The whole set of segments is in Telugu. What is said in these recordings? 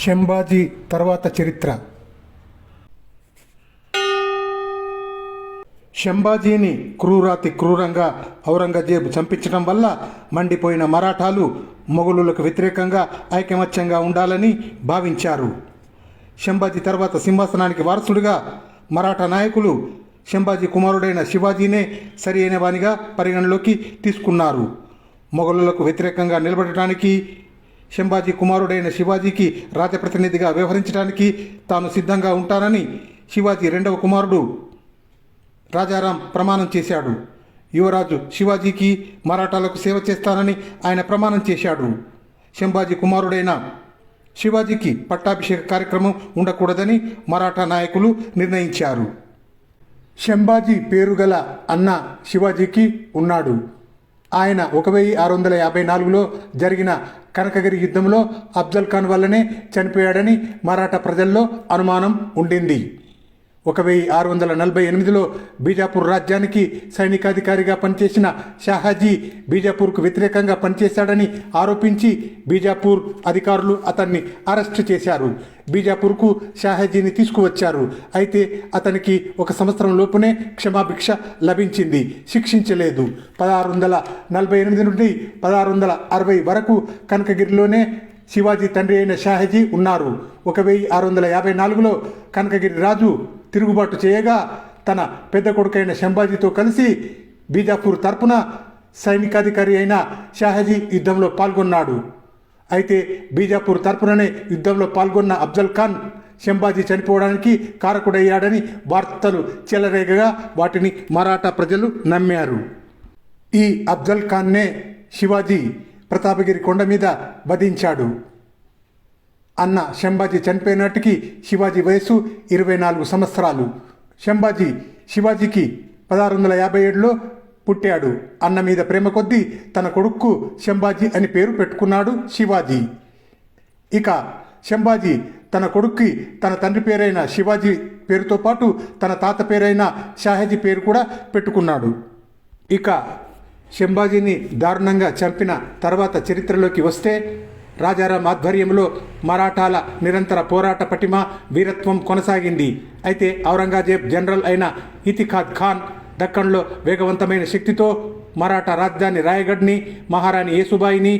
షంబాజీ తర్వాత చరిత్ర. షంబాజీని క్రూరాతి క్రూరంగా ఔరంగజేబు చంపించడం వల్ల మండిపోయిన మరాఠాలు మొఘలులకు వ్యతిరేకంగా ఐకమత్యంగా ఉండాలని భావించారు. షంబాజీ తర్వాత సింహాసనానికి వారసుడిగా మరాఠా నాయకులు షంబాజీ కుమారుడైన శివాజీనే సరి అయిన వానిగా పరిగణలోకి తీసుకున్నారు. మొఘలులకు వ్యతిరేకంగా నిలబడటానికి శంభాజీ కుమారుడైన శివాజీకి రాజప్రతినిధిగా వ్యవహరించడానికి తాను సిద్ధంగా ఉంటానని శివాజీ రెండవ కుమారుడు రాజారాం ప్రమాణం చేశాడు. యువరాజు శివాజీకి మరాఠాలకు సేవ చేస్తానని ఆయన ప్రమాణం చేశాడు. శంభాజీ కుమారుడైన శివాజీకి పట్టాభిషేక కార్యక్రమం ఉండకూడదని మరాఠా నాయకులు నిర్ణయించారు. శంభాజీ పేరుగల అన్న శివాజీకి ఉన్నాడు. ఆయన ఒక వెయ్యి ఆరు వందల యాభై నాలుగులో జరిగిన కనకగిరి యుద్ధంలో అఫ్జల్ ఖాన్ వల్లనే చనిపోయాడని మరాఠా ప్రజల్లో అనుమానం ఉండింది. ఒక వెయ్యి ఆరు వందల నలభై ఎనిమిదిలో బీజాపూర్ రాజ్యానికి సైనికాధికారిగా పనిచేసిన షాహాజీ బీజాపూర్కు వ్యతిరేకంగా పనిచేశాడని ఆరోపించి బీజాపూర్ అధికారులు అతన్ని అరెస్టు చేశారు. బీజాపూర్కు షాహాజీని తీసుకువచ్చారు. అయితే అతనికి ఒక సంవత్సరం లోపునే క్షమాభిక్ష లభించింది. శిక్షించలేదు. పదహారు వందల నలభై ఎనిమిది నుండి పదహారు వందల అరవై వరకు కనకగిరిలోనే శివాజీ తండ్రి అయిన షాహజీ ఉన్నారు. ఒక వెయ్యి ఆరు వందల యాభై నాలుగులో కనకగిరి రాజు తిరుగుబాటు చేయగా తన పెద్ద కొడుకైన శంభాజీతో కలిసి బీజాపూర్ తరపున సైనికాధికారి అయిన షాహజీ యుద్ధంలో పాల్గొన్నాడు. అయితే బీజాపూర్ తరపుననే యుద్ధంలో పాల్గొన్న అఫ్జల్ ఖాన్ శంభాజీ చనిపోవడానికి కారకుడయ్యాడని వార్తలు చెలరేగగా వాటిని మరాఠా ప్రజలు నమ్మారు. ఈ అఫ్జల్ ఖాన్నే శివాజీ ప్రతాపగిరి కొండ మీద వధించాడు. అన్న శంభాజీ చనిపోయినట్టుకి శివాజీ వయసు ఇరవై నాలుగు సంవత్సరాలు. శంభాజీ శివాజీకి పదహారు వందల యాభై ఏడులో పుట్టాడు. అన్న మీద ప్రేమ కొద్దీ తన కొడుక్కు శంభాజీ అని పేరు పెట్టుకున్నాడు శివాజీ. ఇక శంభాజీ తన కొడుక్కి తన తండ్రి పేరైన శివాజీ పేరుతో పాటు తన తాత పేరైన షాహజీ పేరు కూడా పెట్టుకున్నాడు. ఇక శంభాజీని దారుణంగా చంపిన తర్వాత చరిత్రలోకి వస్తే రాజారాం ఆధ్వర్యంలో మరాఠాల నిరంతర పోరాట పటిమ వీరత్వం కొనసాగింది. అయితే ఔరంగజేబ్ జనరల్ అయిన ఇతిఖాద్ ఖాన్ దక్కన్లో వేగవంతమైన శక్తితో మరాఠా రాజధాని రాయగఢ్ని మహారాణి యేసుబాయిని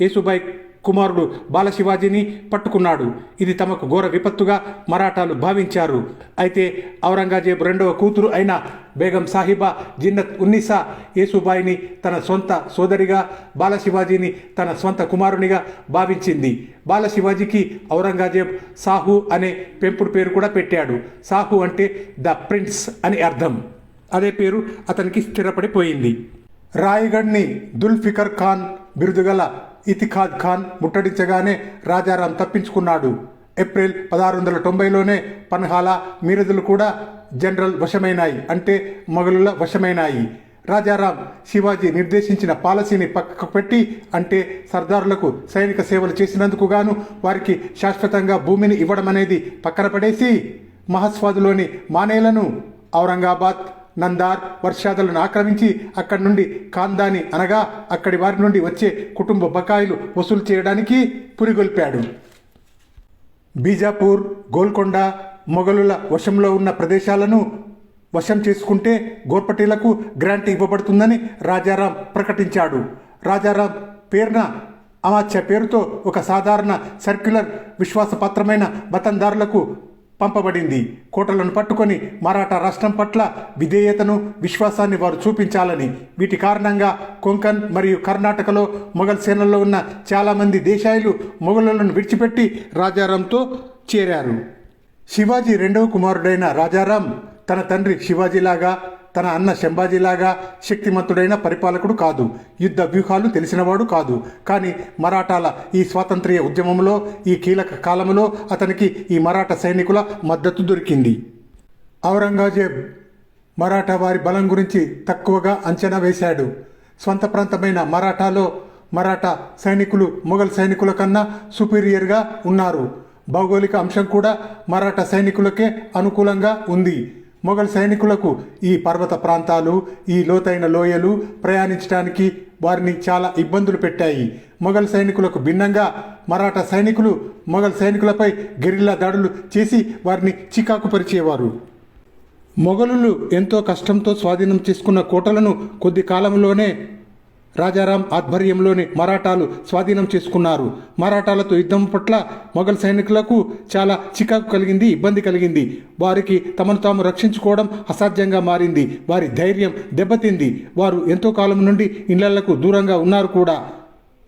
యేసుబాయి కుమారుడు బాలశివాజీని పట్టుకున్నాడు. ఇది తమకు ఘోర విపత్తుగా మరాఠాలు భావించారు. అయితే ఔరంగజేబ్ రెండవ కూతురు అయిన బేగం సాహిబా జిన్నత్ ఉన్నీసా యేసుబాయిని తన సొంత సోదరిగా బాలశివాజీని తన సొంత కుమారునిగా భావించింది. బాలశివాజీకి ఔరంగజేబ్ సాహు అనే పెంపుడు పేరు కూడా పెట్టాడు. సాహు అంటే ద ప్రిన్స్ అని అర్థం. అదే పేరు అతనికి స్థిరపడిపోయింది. రాయగఢ్ని దుల్ఫికర్ ఖాన్ బిరుదుగల ఇతిఖాద్ ఖాన్ ముట్టడించగానే రాజారాం తప్పించుకున్నాడు. ఏప్రిల్ పదహారు వందల తొంభైలోనే పన్హాలా మీరదులు కూడా జనరల్ వశమైనాయి. అంటే మొఘలుల వశమైనాయి. రాజారాం శివాజీ నిర్దేశించిన పాలసీని పక్కకు పెట్టి అంటే సర్దారులకు సైనిక సేవలు చేసినందుకు గాను వారికి శాశ్వతంగా భూమిని ఇవ్వడం అనేది పక్కన పడేసి మహస్వాదులోని మానేలను ఔరంగాబాద్ నందార్ వర్షాదులను ఆక్రమించి అక్కడి నుండి కాందాని అనగా అక్కడి వారి నుండి వచ్చే కుటుంబ బకాయిలు వసూలు చేయడానికి పురిగొల్పాడు. బీజాపూర్ గోల్కొండ మొఘలుల వశంలో ఉన్న ప్రదేశాలను వశం చేసుకుంటే గోర్పటీలకు గ్రాంట్ ఇవ్వబడుతుందని రాజారాం ప్రకటించాడు. రాజారాం పేరున అమాత్య పేరుతో ఒక సాధారణ సర్క్యులర్ విశ్వాసపాత్రమైన మతందారులకు పంపబడింది. కోటలను పట్టుకొని మరాఠా రాష్ట్రం పట్ల విధేయతను విశ్వాసాన్ని వారు చూపించాలని. వీటి కారణంగా కొంకన్ మరియు కర్ణాటకలో మొఘల్ సేనల్లో ఉన్న చాలామంది దేశాయులు మొఘలులను విడిచిపెట్టి రాజారాంతో చేరారు. శివాజీ రెండవ కుమారుడైన రాజారాం తన తండ్రి శివాజీలాగా తన అన్న శంభాజీలాగా శక్తిమంతుడైన పరిపాలకుడు కాదు. యుద్ధ వ్యూహాలు తెలిసినవాడు కాదు. కానీ మరాఠాల ఈ స్వాతంత్ర్య ఉద్యమంలో ఈ కీలక కాలంలో అతనికి ఈ మరాఠా సైనికుల మద్దతు దొరికింది. ఔరంగజేబ్ మరాఠా వారి బలం గురించి తక్కువగా అంచనా వేశాడు. స్వంత ప్రాంతమైన మరాఠాలో మరాఠా సైనికులు మొఘల్ సైనికుల కన్నా సుపీరియర్గా ఉన్నారు. భౌగోళిక అంశం కూడా మరాఠా సైనికులకే అనుకూలంగా ఉంది. మొఘల్ సైనికులకు ఈ పర్వత ప్రాంతాలు ఈ లోతైన లోయలు ప్రయాణించడానికి వారిని చాలా ఇబ్బందులు పెట్టాయి. మొఘల్ సైనికులకు భిన్నంగా మరాఠా సైనికులు మొఘల్ సైనికులపై గెరిల్లా దాడులు చేసి వారిని చికాకు పరిచేవారు. మొఘలులు ఎంతో కష్టంతో స్వాధీనం చేసుకున్న కోటలను కొద్ది కాలంలోనే రాజారాం ఆధ్వర్యంలోని మరాఠాలు స్వాధీనం చేసుకున్నారు. మరాఠాలతో యుద్ధం పట్ల మొఘల్ సైనికులకు చాలా చికాకు కలిగింది ఇబ్బంది కలిగింది. వారికి తమను తాము రక్షించుకోవడం అసాధ్యంగా మారింది. వారి ధైర్యం దెబ్బతింది. వారు ఎంతో కాలం నుండి ఇళ్ళకు దూరంగా ఉన్నారు కూడా.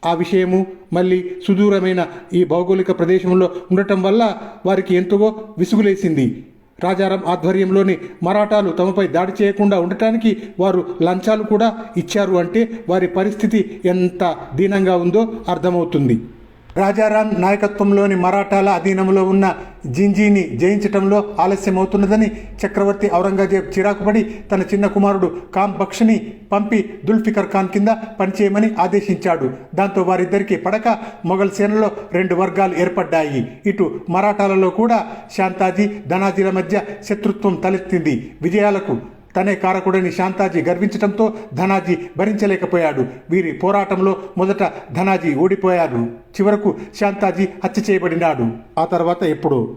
ఆ విషయము మళ్ళీ సుదూరమైన ఈ భౌగోళిక ప్రదేశంలో ఉండటం వల్ల వారికి ఎంతో విసుగులేసింది. రాజారాం ఆధ్వర్యంలోని మరాఠాలు తమపై దాడి చేయకుండా ఉండటానికి వారు లంచాలు కూడా ఇచ్చారు అంటే వారి పరిస్థితి ఎంత దీనంగా ఉందో అర్థమవుతుంది. రాజారాం నాయకత్వంలోని మరాఠాల అధీనంలో ఉన్న జింజీని జయించటంలో ఆలస్యమవుతున్నదని చక్రవర్తి ఔరంగజేబ్ చిరాకుపడి తన చిన్న కుమారుడు కామ్ పంపి దుల్ఫికర్ ఖాన్ కింద పనిచేయమని ఆదేశించాడు. దాంతో వారిద్దరికీ పడక మొఘల్ సేనలో రెండు వర్గాలు ఏర్పడ్డాయి. ఇటు మరాఠాలలో కూడా శాంతాజీ ధనాజీల మధ్య శత్రుత్వం తలెత్తింది. విజయాలకు తనే కారకుడని శాంతాజీ గర్వించడంతో ధనాజీ భరించలేకపోయాడు. వీరి పోరాటంలో మొదట ధనాజీ ఓడిపోయాడు. చివరకు శాంతాజీ హత్య చేయబడినాడు. ఆ తర్వాత ఎప్పుడు?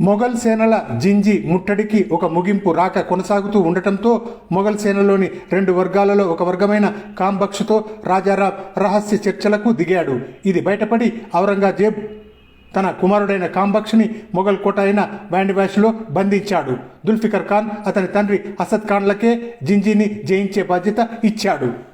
మొఘల్ సేనల జింజి ముట్టడికి ఒక ముగింపు రాక కొనసాగుతూ ఉండటంతో మొఘల్ సేనలోని రెండు వర్గాలలో ఒక వర్గమైన కాంబక్షుతో రాజారాం రహస్య చర్చలకు దిగాడు. ఇది బయటపడి ఔరంగజేబ్ తన కుమారుడైన కాంబక్షని మొఘల్ కోట అయిన వ్యాండివాష్లో బంధించాడు. దుల్ఫికర్ ఖాన్ అతని తండ్రి అసద్ ఖాన్లకే జింజీని జయించే బాధ్యత ఇచ్చాడు.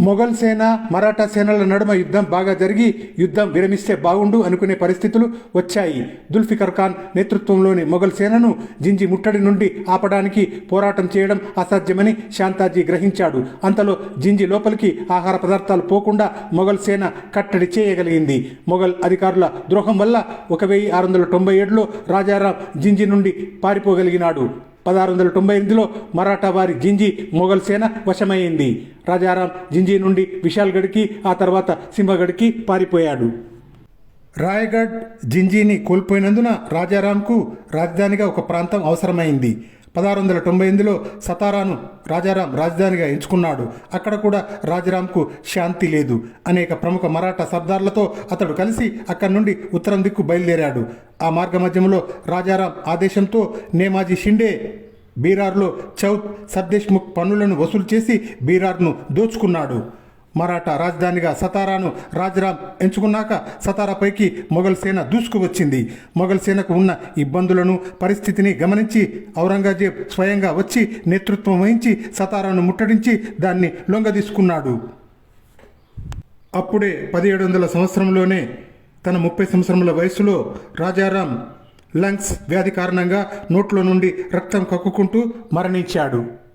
మొఘల్ సేన మరాఠా సేనల నడుమ యుద్ధం బాగా జరిగి యుద్ధం విరమిస్తే బాగుండు అనుకునే పరిస్థితులు వచ్చాయి. దుల్ఫికర్ ఖాన్ నేతృత్వంలోని మొఘల్ సేనను జింజి ముట్టడి నుండి ఆపడానికి పోరాటం చేయడం అసాధ్యమని శాంతాజీ గ్రహించాడు. అంతలో జింజి లోపలికి ఆహార పదార్థాలు పోకుండా మొఘల్ సేన కట్టడి చేయగలిగింది. మొఘల్ అధికారుల ద్రోహం వల్ల ఒక వెయ్యి ఆరు వందల తొంభై ఏడులో రాజారాం జింజి నుండి పారిపోగలిగినాడు. పదహారు వందల తొంభై ఎనిమిదిలో మరాఠా వారి జింజి మొఘల్ సేన వశమైంది. రాజారాం జింజి నుండి విశాల్గఢ్కి ఆ తర్వాత సింహగఢ్కి పారిపోయాడు. రాయగఢ్ జింజీని కోల్పోయినందున రాజారాంకు రాజధానిగా ఒక ప్రాంతం అవసరమైంది. పదహారు వందల తొంభై ఎనిమిదిలో సతారాను రాజారాం రాజధానిగా ఎంచుకున్నాడు. అక్కడ కూడా రాజారాంకు శాంతి లేదు. అనేక ప్రముఖ మరాఠా సర్దార్లతో అతడు కలిసి అక్కడి నుండి ఉత్తరం దిక్కు బయలుదేరాడు. ఆ మార్గ మధ్యంలో రాజారాం ఆదేశంతో నేమాజీ షిండే బీరార్లో చౌత్ సర్దేశ్ముఖ్ పన్నులను వసూలు చేసి బీరార్ను దోచుకున్నాడు. మరాఠా రాజధానిగా సతారాను రాజరామ్ ఎంచుకున్నాక సతారాపైకి మొఘల్ సేన దూసుకువచ్చింది. మొఘల్ సేనకు ఉన్న ఇబ్బందులను పరిస్థితిని గమనించి ఔరంగజేబ్ స్వయంగా వచ్చి నేతృత్వం వహించి సతారాను ముట్టడించి దాన్ని లొంగదీసుకున్నాడు. అప్పుడే పదిహేడు వందల సంవత్సరంలోనే తన ముప్పై సంవత్సరముల వయసులో రాజారాం లంగ్స్ వ్యాధి కారణంగా నోట్లో నుండి రక్తం కక్కుకుంటూ మరణించాడు.